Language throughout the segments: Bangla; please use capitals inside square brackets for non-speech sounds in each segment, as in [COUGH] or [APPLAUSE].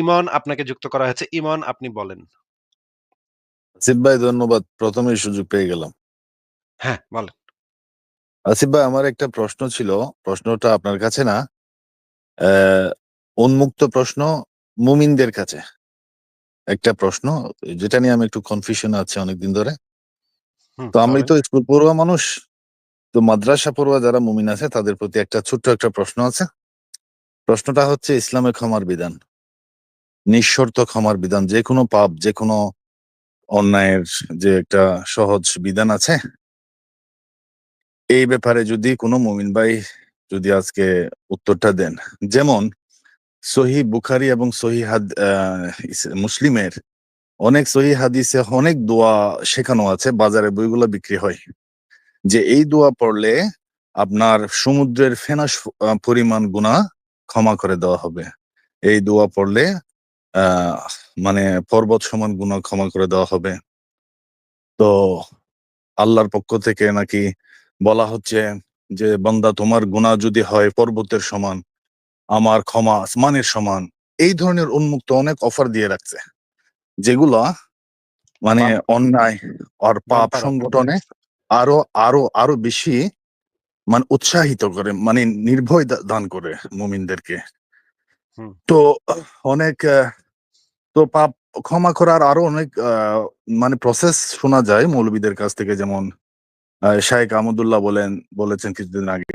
ইমন আপনাকে যুক্ত করা হয়েছে। ইমন আপনি বলেন। আসিফ ভাই ধন্যবাদ। প্রথমেই সুযোগ পেয়ে গেলাম। হ্যাঁ, বলেন। আসিফ ভাই আমার একটা প্রশ্ন ছিল। প্রশ্নটা আপনার কাছে না। উন্মুক্ত প্রশ্ন মুমিনদের কাছে। একটা প্রশ্ন যেটা নিয়ে আমি একটু কনফিউশন আছি অনেকদিন ধরে। তো আমি তো স্কুল পড়ুয়া মানুষ। তো মাদ্রাসা পড়ুয়া যারা মুমিন আছে তাদের প্রতি একটা ছোট্ট একটা প্রশ্ন আছে। প্রশ্নটা হচ্ছে ইসলামে ক্ষমার বিধান। নিঃশর্ত ক্ষমার বিধান। যেকোনো পাপ, যেকোনো অন্যায়ের যে একটা সহজ বিধান আছে এই ব্যাপারে যদি কোনো মুমিন ভাই যদি আজকে উত্তরটা দেন। যেমন সহিহ বুখারি এবং সহিহ হাদ মুসলিমের অনেক সহিহ হাদিসে অনেক দোয়া শেখানো আছে। বাজারে বইগুলো বিক্রি হয়। যে এই দোয়া পড়লে আপনার সমুদ্রের ফেনা পরিমাণ গুনাহ ক্ষমা করে দেওয়া হবে। এই দোয়া পড়লে মানে পর্বত সমান গুনাহ ক্ষমা করে দেওয়া হবে। তো আল্লাহর পক্ষ থেকে নাকি বলা হচ্ছে যে, বন্দা তোমার গুনাহ যদি হয় পর্বতের সমান, আমার ক্ষমা আসমানের সমান।" এই ধরনের উন্মুক্ত অনেক অফার দিয়ে রাখছে। যেগুলা মানে অন্যায় আর পাপ সংগঠনে আরও, আরও, আরও বেশি মানে উৎসাহিত করে মানে নির্ভয় দান করে মুমিনদেরকে। তো অনেক তো পাপ ক্ষমা করার আরও অনেক মানে প্রসেস শোনা যায় মৌলবীদের কাছ থেকে যেমন শায়েখ আহমদুল্লাহ বলেন বলেছেন কিছুদিন আগে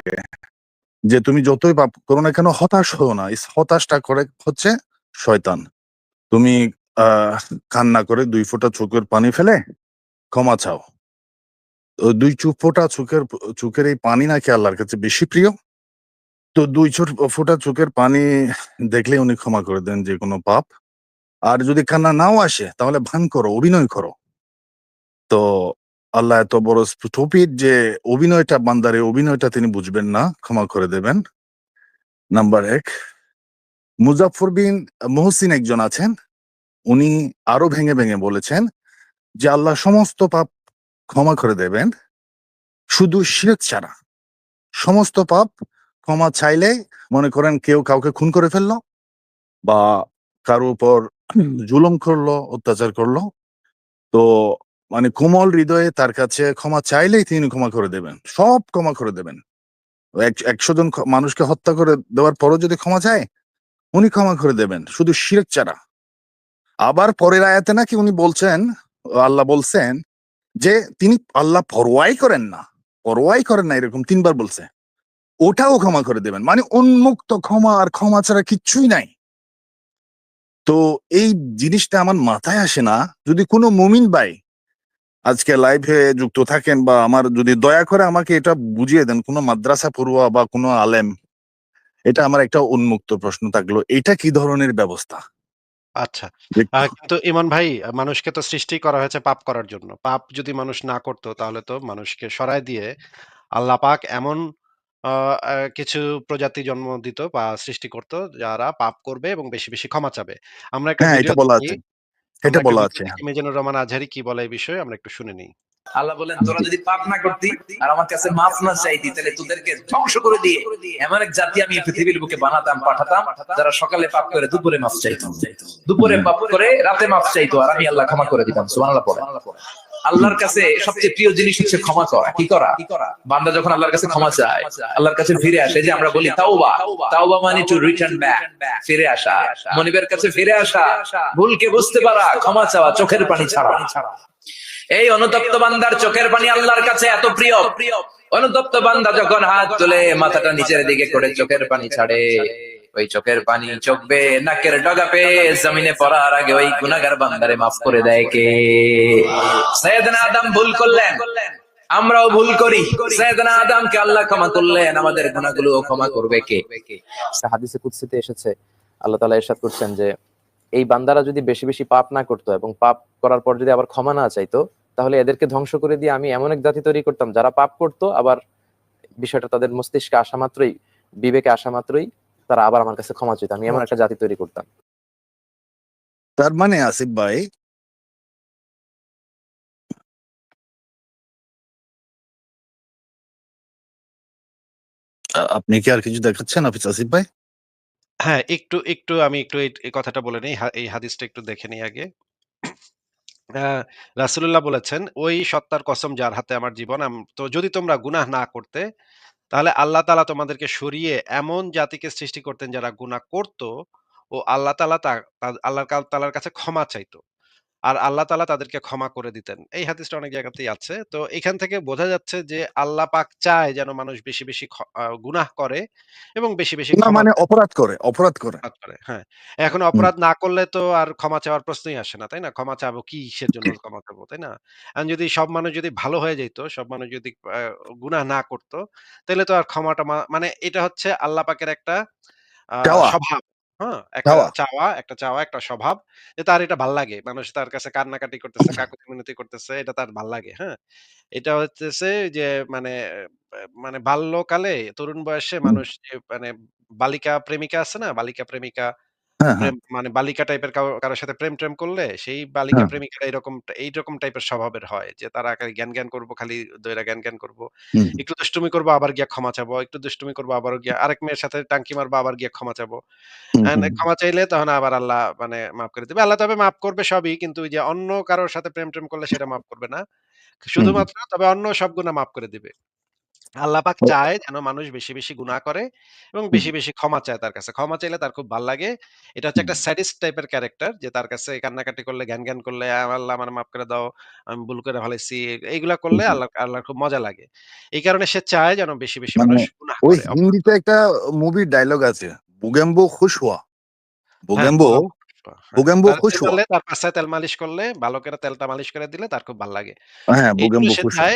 যে, "তুমি যতই পাপ করো না কেন হতাশ হও না। হতাশটা করে হচ্ছে শয়তান। তুমি কান্না করে দুই ফোঁটা চোখের পানি ফেলে ক্ষমা চাও। ও ২ চু ফোঁটা চোখের চোখের এই পানি নাকি আল্লাহর কাছে বেশি প্রিয়। তো দুই ফোঁটা চোখের পানি দেখলেই উনি ক্ষমা করে দেন যেকোনো পাপ। আর যদি কান্না নাও আসে তাহলে ভান করো, অভিনয় করো।" তো আল্লাহ এত বড় স্থপতির যে অভিনয়টা বান্দারে অভিনয়টা তিনি বুঝবেন না, ক্ষমা করে দেবেন। নাম্বার ১ মুজাফফর বিন মুহসিন একজন আছেন। উনি আরও ভেঙে, ভেঙে বলেছেন যে, আল্লাহ সমস্ত পাপ ক্ষমা করে দেবেন। শুধু শিরক ছাড়া। সমস্ত পাপ ক্ষমা চাইলে মনে করেন কেউ কাউকে খুন করে ফেলল বা কারও উপর [CLEARS THROAT] জুলুম করল, অত্যাচার করল। তো মানে কোমল হৃদয়ে তার কাছে ক্ষমা চাইলেই তিনি ক্ষমা করে দেবেন। সব ক্ষমা করে দেবেন। এক ১০০ জন মানুষকে হত্যা করে দেওয়ার পরও যদি ক্ষমা চায়, উনি ক্ষমা করে দেবেন। শুধু শিরক ছাড়া। আবার পরের আয়াতে নাকি উনি বলছেন, আল্লাহ বলছেন যে, তিনি আল্লাহ পরোয়াই করেন না। পরোয়াই করেন না এরকম তিনবার বলছে। ওটাও ক্ষমা করে দেবেন। মানে উন্মুক্ত ক্ষমা আর ক্ষমা ছাড়া কিচ্ছুই নাই। তো এই জিনিসটা আমার মাথায় আসে না। যদি কোনো মুমিন ভাই আজকে লাইভে যুক্ত থাকেন বা আমার যদি দয়া করে আমাকে এটা বুঝিয়ে দেন কোনো মাদ্রাসা পড়ুয়া বা কোন আলেম। এটা আমার একটা উন্মুক্ত প্রশ্ন থাকল। এটা কি ধরনের ব্যবস্থা? আচ্ছা। কিন্তু ইমন ভাই মানুষকে তো সৃষ্টি করা হয়েছে পাপ করার জন্য। পাপ যদি মানুষ না করতো তাহলে তো মানুষকে সরায় দিয়ে আল্লাহ পাক এমন আ আ কিছু প্রজাতি জন্ম দিত বা সৃষ্টি করত যারা পাপ করবে এবং বেশি, বেশি ক্ষমা চাবে। আমরা একটা হ্যাঁ, ভিডিও এটা বলা দেখি আছে। আমরা এটা একটা বলা ভিডিও আছে। দেখি মিজানুর রহমান আজহারি কি বলে এই বিষয়ে আমরা একটু শুনে নেই। আল্লাহ বলেন তোরা যদি পাপ না করতি আর আমার কাছে মাফ না চাইতি তাহলে তোদেরকে ধ্বংস করে দিয়ে এমন এক জাতি আমি এই পৃথিবীর বুকে বানাতাম পাঠাতাম যারা সকালে পাপ করে দুপুরে মাফ চাইতো দুপুরে পাপ করে রাতে মাফ চাইতো আর আমি আল্লাহ ক্ষমা করে দিতাম সুবহানাল্লাহ পড়ে আল্লাহর কাছে সবচেয়ে প্রিয় জিনিস হচ্ছে ক্ষমা করা। কি করা? বান্দা যখন আল্লাহর কাছে ক্ষমা চায়, আল্লাহর কাছে ফিরে আসে যে আমরা বলি তাওবা। তাওবা মানে টু রিটার্ন ব্যাক ফিরে আসা। মনিবের কাছে ফিরে আসা, ভুলকে বুঝতে পারা, ক্ষমা চাওয়া, চোখের পানি ছাড়া। এই অনুতপ্ত বান্দার চোখের পানি আল্লাহর কাছে এত প্রিয় প্রিয়। অনুতপ্ত বান্দা যখন হাত তুলে, মাথাটা নিচের দিকে করে চোখের পানি ছাড়ে। ওই চোখের পানি চোখবে, নাকের ডগা পেয়ে জমিনে পড়ার আগে ওই গুনাগার বান্দারে মাফ করে দেয় কে? সৈয়দনা আদম ভুল করলেন। আমরাও ভুল করি। সৈয়দনা আদমকে আল্লাহ ক্ষমা করলেন। আমাদের গুনাহগুলো ক্ষমা করবে কে? হাদিসে কুদসিতে এসেছে। আল্লাহ তাআলা ইরশাদ করছেন যে, এই বান্দারা যদি বেশি বেশি পাপ না করতো এবং পাপ করার পর যদি আবার ক্ষমা না চাইতো, তাহলে এদেরকে ধ্বংস করে দিয়ে আমি এমন এক জাতি তৈরি করতাম। যারা পাপ করতো, আবার বিষয়টা তাদের মস্তিষ্কে আসা মাত্রই, বিবেকে আসা মাত্রই তারা আবার আমার কাছে ক্ষমা চাইতো আমি এমন একটা জাতি তৈরি করতাম তার মানে আসিফ ভাই আপনি কি আর কিছু দেখাচ্ছেন হাফিজ আসিফ ভাই? হ্যাঁ, একটু, একটু আমি একটু এই কথাটা বলে নেই। এই হাদিসটা একটু দেখে নিই আগে। আ রাসূলুল্লাহ বলেছেন, "ওই সত্তার কসম যার হাতে আমার জীবন, তো যদি তোমরা গুনাহ না করতে, তাহলে আল্লাহ তালা তোমাদেরকে সরিয়ে এমন জাতিকে সৃষ্টি করতেন যারা গুণা করত ও আল্লাহ তালা আল্লাহ তালার কাছে ক্ষমা চাইত। আর আল্লাহ তাআলা তাদেরকে ক্ষমা করে দিতেন।" এই হাদিসটা অনেক জায়গাতেই আছে। তো এখান থেকে বোঝা যাচ্ছে যে আল্লাহ পাক চায় যেন মানুষ বেশি, বেশি গুনাহ করে এবং বেশি, বেশি মানে অপরাধ করে, অপরাধ করে। হ্যাঁ। এখন অপরাধ না করলে তো আর ক্ষমা চাওয়ার প্রশ্নই আসে না, তাই না? ক্ষমা চাবো কি কিসের জন্য ক্ষমা চাবো, তাই না? এখন যদি সব মানুষ যদি ভালো হয়ে যাইত, সব মানুষ যদি গুনাহ না করতো তাহলে তো আর ক্ষমা-টমা মানে এটা হচ্ছে আল্লাহ পাকের একটা স্বভাব, হ্যাঁ? একটা চাওয়া। চাওয়া, একটা চাওয়া, একটা স্বভাব যে তার এটা ভাল্লাগে। মানুষ তার কাছে কান্নাকাটি করতেছে, [LAUGHS] কাকুতি মিনতি করতেছে, এটা তার ভাল্লাগে, হ্যাঁ? এটা হচ্ছে যে মানে মানে বাল্যকালে তরুণ বয়সে মানুষ যে মানে বালিকা প্রেমিকা আছে না? বালিকা প্রেমিকা হ্যাঁ, হ্যাঁ, প্রেম মানে বালিকা টাইপের কাও কারও সাথে প্রেম-ট্রেম করলে সেই বালিকা হ্যাঁ। প্রেমিকারা এরকম এইরকম টাইপের স্বভাবের হয়। যে তারা খালি জ্ঞান, জ্ঞান করব, খালি দইরা জ্ঞান, জ্ঞান করব। হুম, একটু দুষ্টুমি করব আবার গিয়া ক্ষমা চাবো। একটু দুষ্টুমি করব আবারও গিয়া আরেক মেয়ের সাথে টাঙ্কি মারবো আবার গিয়া ক্ষমা চাবো। হুম, অ্যান্ড হুম, ক্ষমা চাইলে তখন আবার আল্লাহ মানে মাফ করে দিবে। আল্লাহ তবে মাফ করবে সবই কিন্তু ওই যে অন্য কারোর সাথে প্রেম-ট্রেম করলে সেটা মাফ করবে না। হুম, হুম। শুধুমাত্র তবে অন্য সব গুনাহ মাফ করে দিবে। আল্লাহ পাক ও চায় যেন মানুষ বেশি, বেশি গুনাহ করে এবং বেশি, বেশি ক্ষমা চায় তার কাছে। ক্ষমা চাইলে তার খুব ভালো লাগে। এটা হচ্ছে একটা স্যাডিস্ট টাইপের ক্যারাক্টার যে তার কাছে কান্নাকাটি করলে, জ্ঞান, জ্ঞান করলে, আল্লাহ আমারে মাফ করে দাও। আমি ভুল করে ফেলাইছি।" এইগুলা করলে। আল্লাহ আল্লাহর খুব মজা লাগে। এই কারণে সে চায় যেন বেশি, বেশি মানে মানুষ গুনাহ ওই করে, হিন্দিতে একটা মুভির ডায়লগ আছে। "বুগেম্বো খুশ হুয়া।" হ্যাঁ, বুগেম্বো, হ্যাঁ। বুগেম্বো খুশ হুয়া। মারলে তার পাছায় তেল মালিশ করলে, ভালো করে তেলটা মালিশ করে দিলে তার খুব ভালো লাগে। হ্যাঁ, বুগেম্বো খুশ হুয়া।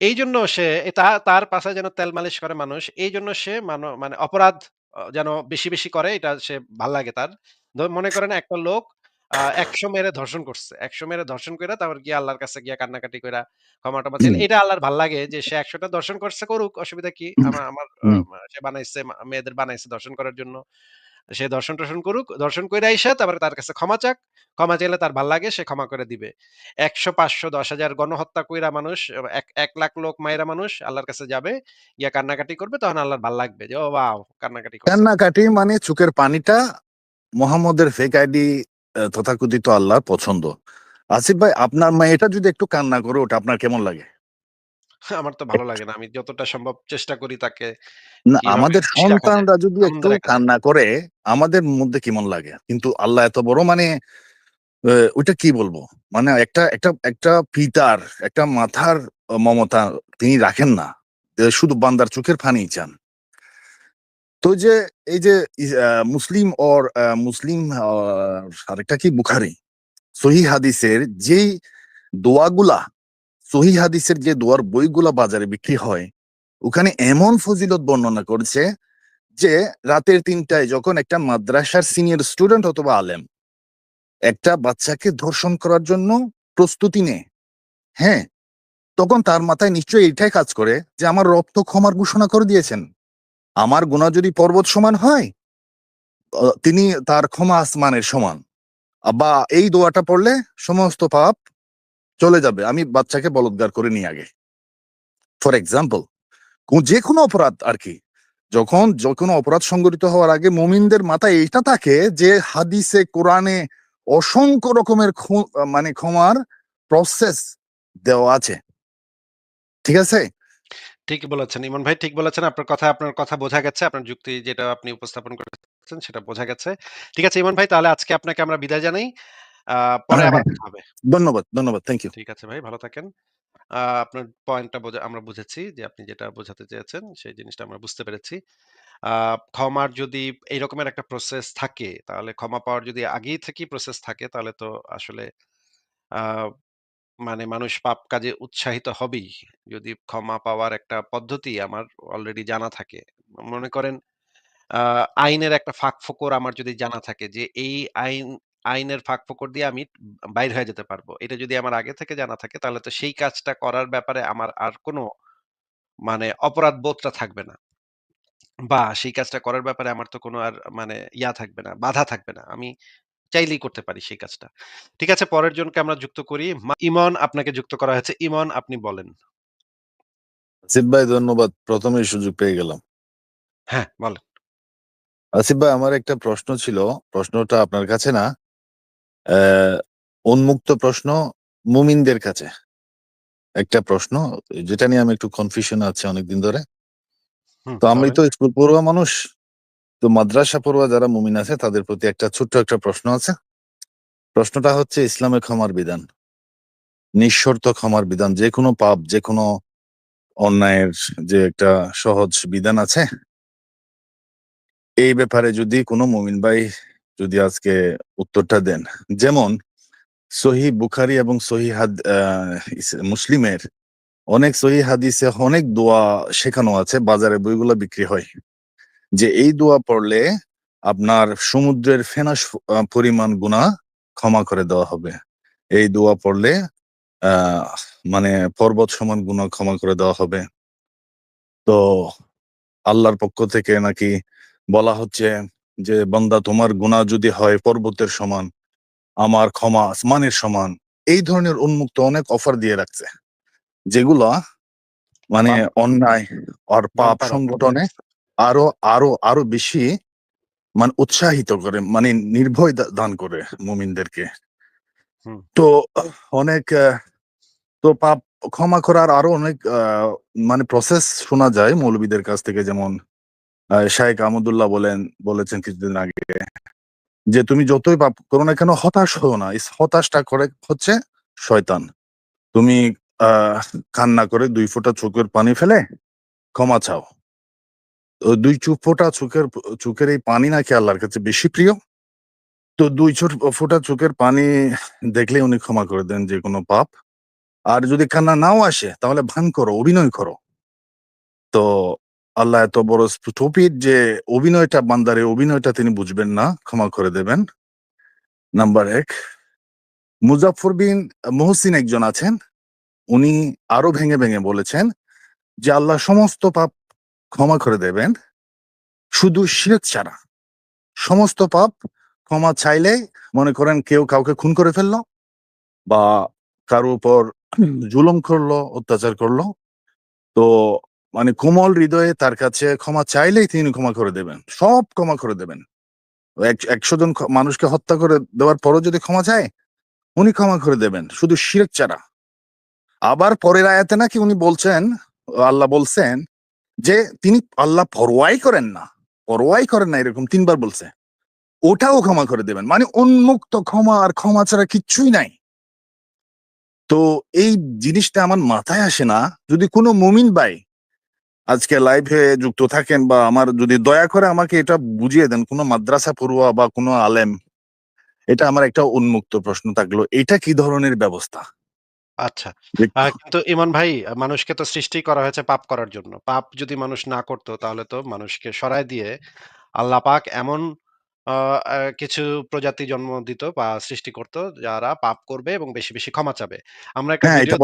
চায় এইজন্য সে তা তার পাছায় যেন তেল মালিশ করে মানুষ, এইজন্য সে মান মানে অপরাধ অ যেন বেশি, বেশি করে এটা সে ভালো লাগে তার। মনে করেন একটা লোক আ ১০০ মেরে ধর্ষণ করছে। ১০০ মেরে ধর্ষণ কইরা তারপর গিয়ে আল্লাহর কাছে গিয়া কান্নাকাটি কইরা ক্ষমা-টমা চাইলে এটা আল্লাহর ভালো লাগে যে সে ১০০ টা ধর্ষণ করছে করুক, অসুবিধা কি? আমা আমার আ হুম, সে বানাইছে মা মেয়েদের বানাইছে ধর্ষণ করার জন্য। সে দর্শন টর্শন করুক। দর্শন কইরা আইসা তারপরে তার কাছে ক্ষমা চাক। ক্ষমা চাইলে তার ভালো লাগে, সে ক্ষমা করে দিবে। একশো পাঁচশো দশ হাজার গণহত্যা কইরা মানুষ এক ১,০০,০০০ লোক মাইরা মানুষ আল্লাহর কাছে যাবে। গিয়া কান্নাকাটি করবে তখন আল্লাহর ভালো লাগবে যে, "ও ওয়াও! কান্নাকাটি কান্নাকাটি মানে চোখের পানিটা মোহাম্মদের ফেক আইডি তথাকথিত আল্লাহর পছন্দ। আসিফ ভাই আপনার মেয়েটা যদি একটু কান্না করে ওটা আপনার কেমন লাগে? আমার তো ভালো লাগে না। আমি যতটা সম্ভব চেষ্টা করি তাকে না আমাদের সন্তানরা যদি একটু কান্না করে আমাদের মধ্যে কেমন লাগে? কিন্তু আল্লাহ এত বড় মানে ওইটা কি বলব? মানে একটা একটা একটা পিতার একটা মাথার মমতা তিনি রাখেন না। শুধু বান্দার চোখের ফানি চান। তো যে এই যে মুসলিম ওর মুসলিম আরেকটা কি বুখারি সহি হাদিসের যেই দোয়াগুলা সহিহ হাদিসের যে দোয়ার বইগুলা বাজারে বিক্রি হয়, ওখানে এমন ফজিলত বর্ণনা করছে যে রাতের তিনটায় যখন একটা মাদ্রাসার সিনিয়র স্টুডেন্ট অথবা আলেম একটা বাচ্চাকে ধর্ষণ করার জন্য প্রস্তুতি নেয়, হ্যাঁ? তখন তার মাথায় নিশ্চয়ই এইটাই কাজ করে যে আমার রক্ত ক্ষমার ঘোষণা করে দিয়েছেন। আমার গুনাহ যদি পর্বত সমান হয়, তিনি তার ক্ষমা আসমানের সমান। বা এই দোয়াটা পড়লে সমস্ত পাপ চলে যাবে। আমি বাচ্চাকে বলৎকার করে নিই আগে। ফর এক্সাম্পল কো যেকোনো অপরাধ আর কি যখন যেকোনো অপরাধ সংগঠিত হওয়ার আগে মুমিনদের মাথায় এইটা থাকে যে হাদিসে, কোরআনে অসংখ্য রকমের মানে ক্ষমার প্রসেস দেওয়া আছে। ঠিক আছে? ঠিক বলেছেন। ইমন ভাই ঠিক বলেছেন। আপনার কথা আপনার কথা বোঝা গেছে। আপনার যুক্তি যেটা আপনি উপস্থাপন করেছেন সেটা বোঝা গেছে। ঠিক আছে ইমন ভাই তাহলে আজকে আপনাকে আমরা বিদায় জানাই। পরে হ্যাঁ, আবার হ্যাঁ। হবে। ধন্যবাদ, ধন্যবাদ। Thank you. ঠিক আছে ভাই, ভালো থাকেন। আপনার পয়েন্টটা আমরা বুঝেছি যে আপনি যেটা বোঝাতে চেয়েছেন সেই জিনিসটা আমরা বুঝতে পেরেছি। ক্ষমার যদি এই রকমের একটা প্রসেস থাকে তাহলে ক্ষমা পাওয়ার যদি আগেই থেকেই প্রসেস থাকে তাহলে তো আসলে মানে মানুষ পাপ কাজে উৎসাহিত হবেই। যদি ক্ষমা পাওয়ার একটা পদ্ধতি আমার অলরেডি জানা থাকে। মনে করেন আইনের একটা ফাঁক-ফোকর আমার যদি জানা থাকে যে এই আইন আইনের ফাঁক-ফোকর দিয়ে আমি বাইর হয়ে যেতে পারব। এটা যদি আমার আগে থেকে জানা থাকে তাহলে তো সেই কাজটা করার ব্যাপারে আমার আর কোনো মানে অপরাধ বোধটা থাকবে না। বা সেই কাজটা করার ব্যাপারে আমার তো কোনো আর মানে ইয়া থাকবে না, বাধা থাকবে না। আমি চাইলেই করতে পারি সেই কাজটা। ঠিক আছে পরের জনকে আমরা যুক্ত করি। ইমন আপনাকে যুক্ত করা হয়েছে। ইমন আপনি বলেন। আসিফ ভাই ধন্যবাদ। ১ম এই সুযোগ পেয়ে গেলাম। হ্যাঁ, বলেন। আসিফ ভাই আমার একটা প্রশ্ন ছিল প্রশ্নটা আপনার কাছে না উন্মুক্ত প্রশ্ন মুমিনদের কাছে। একটা প্রশ্ন যেটা নিয়ে আমি একটু কনফিউশন আছে অনেকদিন ধরে। তো আমি তো স্কুল পড়ুয়া মানুষ তো মাদ্রাসা পড়ুয়া যারা মুমিন আছে তাদের প্রতি একটা ছোট্ট একটা প্রশ্ন আছে। প্রশ্নটা হচ্ছে ইসলামের ক্ষমার বিধান নিঃশর্ত ক্ষমার বিধান যে কোনো পাপ যে কোনো অন্যায়ের যে একটা সহজ বিধান আছে এই ব্যাপারে যদি কোনো মুমিন ভাই যদি আজকে উত্তরটা দেন। যেমন, সহি বুখারি এবং সহি হাদ মুসলিমের অনেক সহি হাদিসে অনেক দোয়া শেখানো আছে, বাজারে বইগুলো বিক্রি হয়। যে এই দোয়া পড়লে আপনার সমুদ্রের ফেনা পরিমাণ গুণা ক্ষমা করে দেওয়া হবে। এই দোয়া পড়লে মানে পর্বত সমান গুণা ক্ষমা করে দেওয়া হবে। তো আল্লাহর পক্ষ থেকে নাকি বলা হচ্ছে যে বন্দা তোমার গুণা যদি হয় পর্বতের সমান আমার ক্ষমা আসমানের সমান এই ধরনের উন্মুক্ত অনেক অফার দিয়ে রাখছে। যেগুলা মানে অন্যায় আর পাপ সংগঠনে আরও আরও আরও বেশি মানে উৎসাহিত করে মানে নির্ভয় দান করে মুমিনদেরকে। তো অনেক তো পাপ ক্ষমা করার আরও অনেক আহ, মানে প্রসেস শোনা যায় মৌলবীদের কাছ থেকে যেমন আহ, শাইখ আহমদুল্লাহ বলেন বলেছেন কিছুদিন আগে যে তুমি যতই পাপ করো না কেন হতাশ হও না। হতাশটা করে হচ্ছে শয়তান। তুমি কান্না করে দুই ফোঁটা চোখের পানি ফেলে ক্ষমা চাও। দুই চুপ ফোঁটা চোখের চোখের এই পানি নাকি আল্লাহর কাছে বেশি প্রিয়? তো দুই ফোঁটা চোখের পানি দেখলে উনি ক্ষমা করে দেন যে কোনো পাপ। আর যদি কান্না নাও আসে তাহলে ভান করো অভিনয় করো। তো আল্লাহ এত বড় টপির যে অভিনয়টা বান্দারে অভিনয়টা তিনি বুঝবেন না ক্ষমা করে দেবেন। নাম্বার এক মুজাফর বিন মহসিন একজন আছেন উনি আরও ভেঙে ভেঙে বলেছেন যে আল্লাহ সমস্ত পাপ ক্ষমা করে দেবেন শুধু শিরক ছাড়া। সমস্ত পাপ ক্ষমা চাইলে মনে করেন কেউ কাউকে খুন করে ফেলল বা কারও উপর জুলুম করল অত্যাচার করল। তো মানে কোমল হৃদয়ে তার কাছে ক্ষমা চাইলেই তিনি ক্ষমা করে দেবেন। সব ক্ষমা করে দেবেন। এক- একশো জন মানুষকে হত্যা করে দেওয়ার পরও যদি ক্ষমা চায়, উনি ক্ষমা করে দেবেন। শুধু শিরক ছাড়া। আবার পরের আয়াতে নাকি উনি বলছেন, আল্লাহ বলছেন যে, তিনি আল্লাহ পরোয়াই করেন না। পরোয়াই করেন না এরকম তিনবার বলছে। ওটাও ক্ষমা করে দেবেন। মানে উন্মুক্ত ক্ষমা আর ক্ষমা ছাড়া কিচ্ছুই নাই। তো এই জিনিসটা আমার মাথায় আসে না। যদি কোনো মুমিন ভাই আজকে লাইভে যুক্ত থাকেন বা আমার যদি দয়া করে আমাকে এটা বুঝিয়ে দেন কোনো মাদ্রাসা পড়ুয়া বা কোনো আলেম এটা আমার একটা উন্মুক্ত প্রশ্ন থাকল এটা কি ধরনের ব্যবস্থা? আচ্ছা। কিন্তু ইমান ভাই মানুষকে তো সৃষ্টি করা হয়েছে পাপ করার জন্য। পাপ যদি মানুষ না করতো তাহলে তো মানুষকে সরায় দিয়ে আল্লাহ পাক এমন কিছু প্রজাতি জন্ম দিত বা সৃষ্টি করত যারা পাপ করবে এবং বেশি বেশি ক্ষমা চাবে। আমরা একটা হ্যাঁ ভিডিও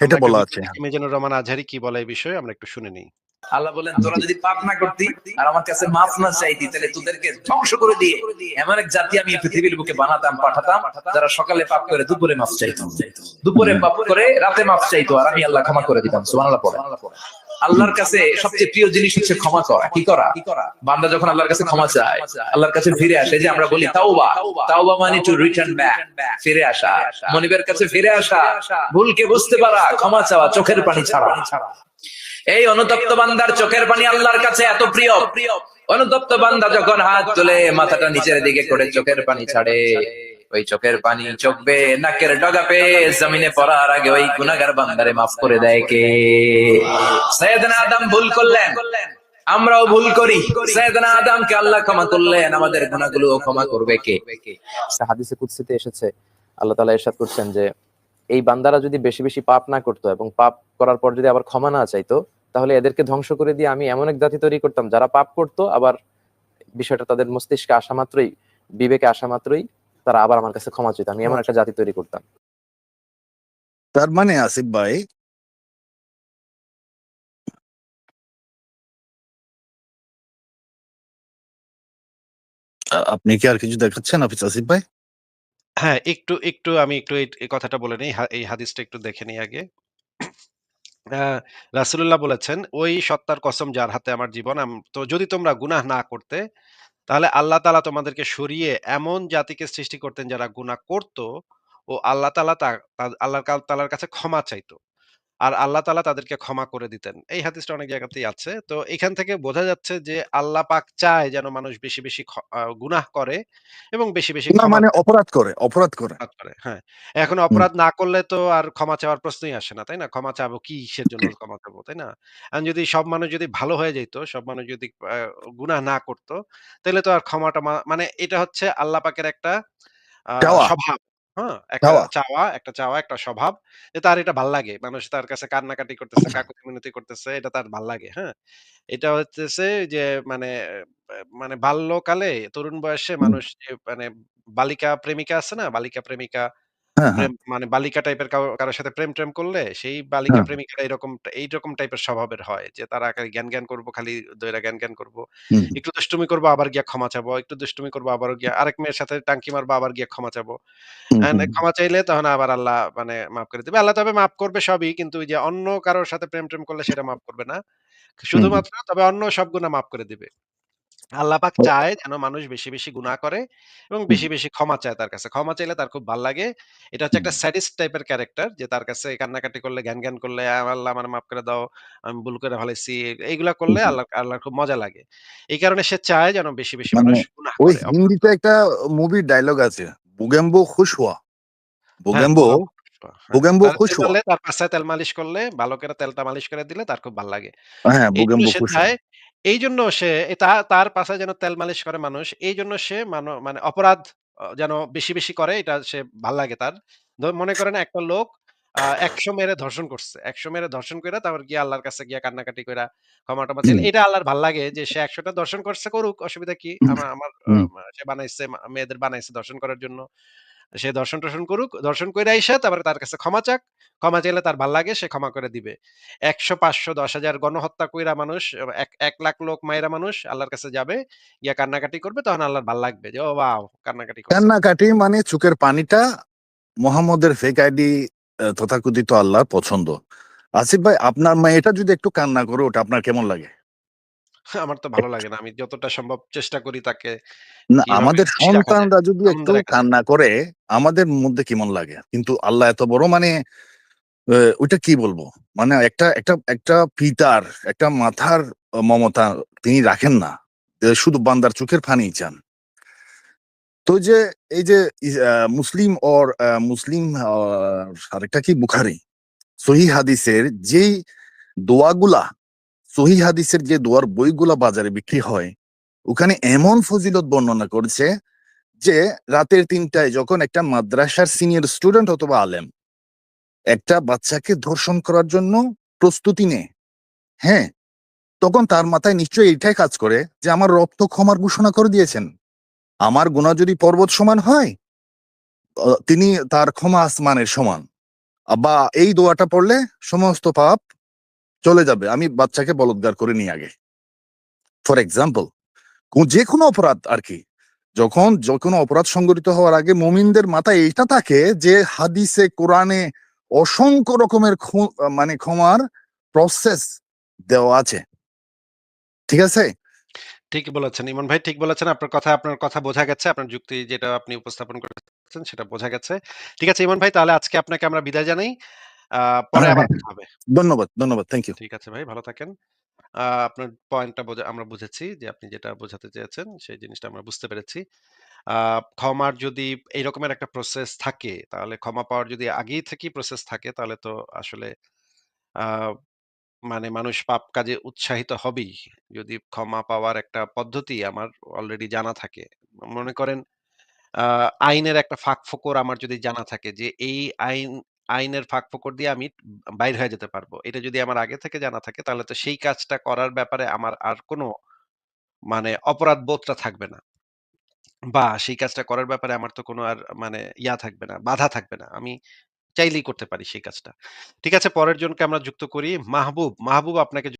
এটা বলা আছে দেখি মিজানুর রহমান আজহারি কি বলে এই বিষয়ে? আমরা একটু শুনে নিই। আল্লাহ বলেন তোরা যদি পাপ না করতি আর আমার কাছে মাফ না চাইতি তাহলে তোদেরকে ধ্বংস করে দিয়ে এমন এক জাতি আমি পৃথিবীর বুকে বানাতাম পাঠাতাম যারা সকালে পাপ করে দুপুরে মাফ চাইতো। দুপুরে পাপ করে রাতে মাফ চাইতো আর আমি আল্লাহ ক্ষমা করে দিতাম। সুবহানাল্লাহ পড়ে আল্লাহর কাছে সবচেয়ে প্রিয় জিনিস হচ্ছে ক্ষমা করা। কি করা? বান্দা যখন আল্লাহর কাছে ক্ষমা চায়, আল্লাহর কাছে ফিরে আসে যে আমরা বলি তাওবা। তাওবা মানে টু রিটার্ন ব্যাক ফিরে আসা। মনিবের কাছে ফিরে আসা, ভুলকে বুঝতে পারা, ক্ষমা চাওয়া, চোখের পানি ছাড়া। এই অনুতপ্ত বান্দার চোখের পানি আল্লাহর কাছে এত প্রিয় প্রিয়। অনুতপ্ত বান্দা যখন হাত তুলে, মাথাটা নিচের দিকে করে চোখের পানি ছাড়ে। ওই চোখের পানি চোখবে, নাকের ডগা পেয়ে জমিনে পড়ার আগে ওই গুনাগার বান্দারে মাফ করে দেয় কে? সৈয়দনা আদম ভুল করলেন। আমরাও ভুল করি। সৈয়দনা আদমকে আল্লাহ ক্ষমা করলেন। আমাদের গুনাহগুলো ক্ষমা করবে কে? হাদিসে কুৎসিতে এসেছে। আল্লাহ তাআলা ইরশাদ করছেন যে, এই বান্দারা যদি বেশি বেশি পাপ না করতো এবং পাপ করার পর যদি আবার ক্ষমা না চাইতো, তাহলে এদেরকে ধ্বংস করে দিয়ে আমি এমন এক জাতি তৈরি করতাম। যারা পাপ করতো, আবার বিষয়টা তাদের মস্তিষ্কে আসা মাত্রই, বিবেকে আসা মাত্রই তারা আবার আমার কাছে ক্ষমা চাইতো। আমি এমন একটা জাতি তৈরি করতাম। তার মানে আসিফ ভাই আপনি কি আর কিছু দেখাচ্ছেন আফিস আসিফ ভাই? হ্যাঁ একটু একটু আমি একটু এই কথাটা বলে নিই এই হাদিসটা একটু দেখে নিই আগে। আ রাসূলুল্লাহ বলেছেন, "ওই সত্তার কসম যার হাতে আমার জীবন, তো যদি তোমরা গুনাহ না করতে, তাহলে আল্লাহ তালা তোমাদেরকে সরিয়ে এমন জাতিকে সৃষ্টি করতেন যারা গুণা করত ও আল্লাহ তালা আল্লাহ তালার কাছে ক্ষমা চাইত। আর আল্লাহ তাআলা তাদেরকে ক্ষমা করে দিতেন।" এই হাদিসটা অনেক জায়গাতেই আছে। তো এখান থেকে বোঝা যাচ্ছে যে আল্লাহ পাক চায় যেন মানুষ বেশি, বেশি গুনাহ করে এবং বেশি, বেশি মানে অপরাধ করে, অপরাধ করে। হ্যাঁ। এখন অপরাধ না করলে তো আর ক্ষমা চাওয়ার প্রশ্নই আসে না, তাই না? ক্ষমা চাবো কিসের জন্য ক্ষমা চাবো, তাই না? এখন যদি সব মানুষ যদি ভালো হয়ে যাইত, সব মানুষ যদি গুনাহ না করতো তাহলে তো আর ক্ষমাটা মানে এটা হচ্ছে আল্লাহ পাকের একটা স্বভাব, হ্যাঁ? একটা চাওয়া। চাওয়া, একটা চাওয়া, একটা স্বভাব যে তার এটা ভাল্লাগে। মানুষ তার কাছে কান্নাকাটি করতেছে, [LAUGHS] কাকুতি মিনতি করতেছে, এটা তার ভাল্লাগে, হ্যাঁ? এটা হচ্ছে যে মানে মানে বাল্যকালে তরুণ বয়সে মানুষ যে মানে বালিকা প্রেমিকা আছে না? বালিকা প্রেমিকা হ্যাঁ, হ্যাঁ। প্রেম মানে বালিকা টাইপের কাও কারও সাথে প্রেম-ট্রেম করলে সেই বালিকা হ্যাঁ। প্রেমিকারা এরকম এইরকম টাইপের স্বভাবের হয়। যে তারা খালি জ্ঞান, জ্ঞান করব, খালি ধইরা জ্ঞান, জ্ঞান করব। হুম। একটু দুষ্টুমি করব, আবার গিয়া ক্ষমা চাবো। একটু দুষ্টুমি করব, আবারও গিয়া আরেক মেয়ের সাথে টাঙ্কি মারবো, আবার গিয়া ক্ষমা চাবো। হুম, অ্যান্ড হুম। ক্ষমা চাইলে তখন আবার আল্লাহ মানে মাফ করে দিবে। আল্লাহ তবে মাফ করবে সবই। কিন্তু ওই যে অন্য কারোর সাথে প্রেম-ট্রেম করলে সেটা মাফ করবে না। হুম, হুম। শুধুমাত্র তবে অন্য সব গুনাহ মাফ করে দিবে। আল্লাহ পাক চায় যেন মানুষ বেশি, বেশি গুনাহ করে এবং বেশি, বেশি ক্ষমা চায় তার কাছে। ক্ষমা চাইলে তার খুব ভালো লাগে। এটা হচ্ছে একটা স্যাডিস্ট টাইপের ক্যারেক্টার যে তার কাছে কান্নাকাটি করলে, জ্ঞান, জ্ঞান করলে, আল্লাহ আমারে মাফ করে দাও। আমি ভুল করে ফেলাইছি।" এইগুলা করলে আল্লাহ আল্লাহর খুব মজা লাগে। এই কারণে সে চায় যেন বেশি, বেশি মানে মানুষ গুনাহ করে, হিন্দিতে একটা মুভির ডায়লগ আছে। "বুগেম্বো খুশ হুয়া।" হ্যাঁ, বুগেম্বো, হ্যাঁ। বুগেম্বো খুশ তেল তার পাছায় তেল মালিশ করলে, ভালো করে তেলটা মালিশ করে দিলে তার খুব ভালো লাগে। হ্যাঁ, বুগেম্বো খুশ হুয়া। চায় এইজন্য সে তার পাশে যেন তেল মালিশ করে মানুষ, এইজন্য সে মানে অপরাধ যেন বেশি, বেশি করে এটা সে ভাল্লাগে তার। মনে করেন একটা লোক ১০০ মেরে ধর্ষণ করছে। ১০০ মেরে ধর্ষণ কইরা তারপর গিয়ে আল্লাহর কাছে গিয়ে কান্নাকাটি করে ক্ষমা-টমা চাইলে এটা আল্লাহর ভালো লাগে যে সে ১০০ টা ধর্ষণ করছে করুক, অসুবিধা কি? হুম, আমা আমার সে বানাইছে মেয়েদের বানাইছে ধর্ষণ করার জন্য। সে দর্শন টর্শন করুক। দর্শন কইরা আইসা তারপরে তার কাছে ক্ষমা চাক। ক্ষমা চাইলে তার ভালো লাগে, সে ক্ষমা করে দিবে। একশো পাঁচশো দশ হাজার গণহত্যা কইরা মানুষ এক ১,০০,০০০ লোক মাইরা মানুষ আল্লাহর কাছে যাবে, গিয়া কান্নাকাটি করবে তখন আল্লাহর ভালো লাগবে যে, "ও ওয়াও! কান্নাকাটি কান্নাকাটি মানে চোখের পানিটা মোহাম্মদের ফেক আইডি তথাকথিত আল্লাহর পছন্দ। আসিফ ভাই আপনার মেয়েটা যদি একটু কান্না করে ওটা আপনার কেমন লাগে? আমার তো ভালো লাগে না। আমি যতটা সম্ভব চেষ্টা করি তাকে না আমাদের সন্তানরা যদি একটু কান্না করে আমাদের মধ্যে কেমন লাগে? কিন্তু আল্লাহ এত বড় মানে ওইটা কি বলব? মানে একটা একটা একটা পিতার একটা মাথার মমতা তিনি রাখেন না। শুধু বান্দার চোখের ফানি চান। তো যে এই যে মুসলিম ওর মুসলিম আরেকটা কি বুখারি সহি হাদিসের যেই দোয়াগুলা, সহিহ হাদিসের যে দোয়ার বইগুলা বাজারে বিক্রি হয়, ওখানে এমন ফজিলত বর্ণনা করছে যে রাতের তিনটায় যখন একটা মাদ্রাসার সিনিয়র স্টুডেন্ট অথবা আলেম একটা বাচ্চাকে ধর্ষণ করার জন্য প্রস্তুতি নেয়, হ্যাঁ? তখন তার মাথায় নিশ্চয়ই এইটাই কাজ করে যে আমার রক্ত ক্ষমার ঘোষণা করে দিয়েছেন। আমার গুনাহ যদি পর্বত সমান হয়, তিনি তার ক্ষমা আসমানের সমান। বা এই দোয়াটা পড়লে সমস্ত পাপ চলে যাবে। আমি বাচ্চাকে বলৎকার করে নিই আগে। ফর এক্সাম্পল কো যেকোনো অপরাধ আর কি যখন যেকোনো অপরাধ সংগঠিত হওয়ার আগে মুমিনদের মাথায় এইটা থাকে যে হাদিসে, কোরআনে অসংখ্য রকমের মানে ক্ষমার প্রসেস দেওয়া আছে। ঠিক আছে? ঠিক বলেছেন। ইমন ভাই ঠিক বলেছেন। আপনার কথা আপনার কথা বোঝা গেছে। আপনার যুক্তি যেটা আপনি উপস্থাপন করেছেন সেটা বোঝা গেছে। ঠিক আছে ইমন ভাই তাহলে আজকে আপনাকে আমরা বিদায় জানাই। পরে হ্যাঁ, আবার হ্যাঁ। হবে। ধন্যবাদ, ধন্যবাদ। Thank you. ঠিক আছে ভাই, ভালো থাকেন। আপনার পয়েন্টটা আমরা বুঝেছি যে আপনি যেটা বোঝাতে চেয়েছেন সেই জিনিসটা আমরা বুঝতে পেরেছি। ক্ষমার যদি এই রকমের একটা প্রসেস থাকে তাহলে ক্ষমা পাওয়ার যদি আগেই থেকেই প্রসেস থাকে তাহলে তো আসলে মানে মানুষ পাপ কাজে উৎসাহিত হবেই। যদি ক্ষমা পাওয়ার একটা পদ্ধতি আমার অলরেডি জানা থাকে। মনে করেন আইনের একটা ফাঁক-ফোকর আমার যদি জানা থাকে যে এই আইন আইনের ফাঁক-ফোকর দিয়ে আমি বাইর হয়ে যেতে পারব। এটা যদি আমার আগে থেকে জানা থাকে তাহলে তো সেই কাজটা করার ব্যাপারে আমার আর কোনো মানে অপরাধ বোধটা থাকবে না। বা সেই কাজটা করার ব্যাপারে আমার তো কোনো আর মানে ইয়া থাকবে না, বাধা থাকবে না। আমি চাইলেই করতে পারি সেই কাজটা। ঠিক আছে পরের জনকে আমরা যুক্ত করি। মাহবুব, মাহবুব আপনাকে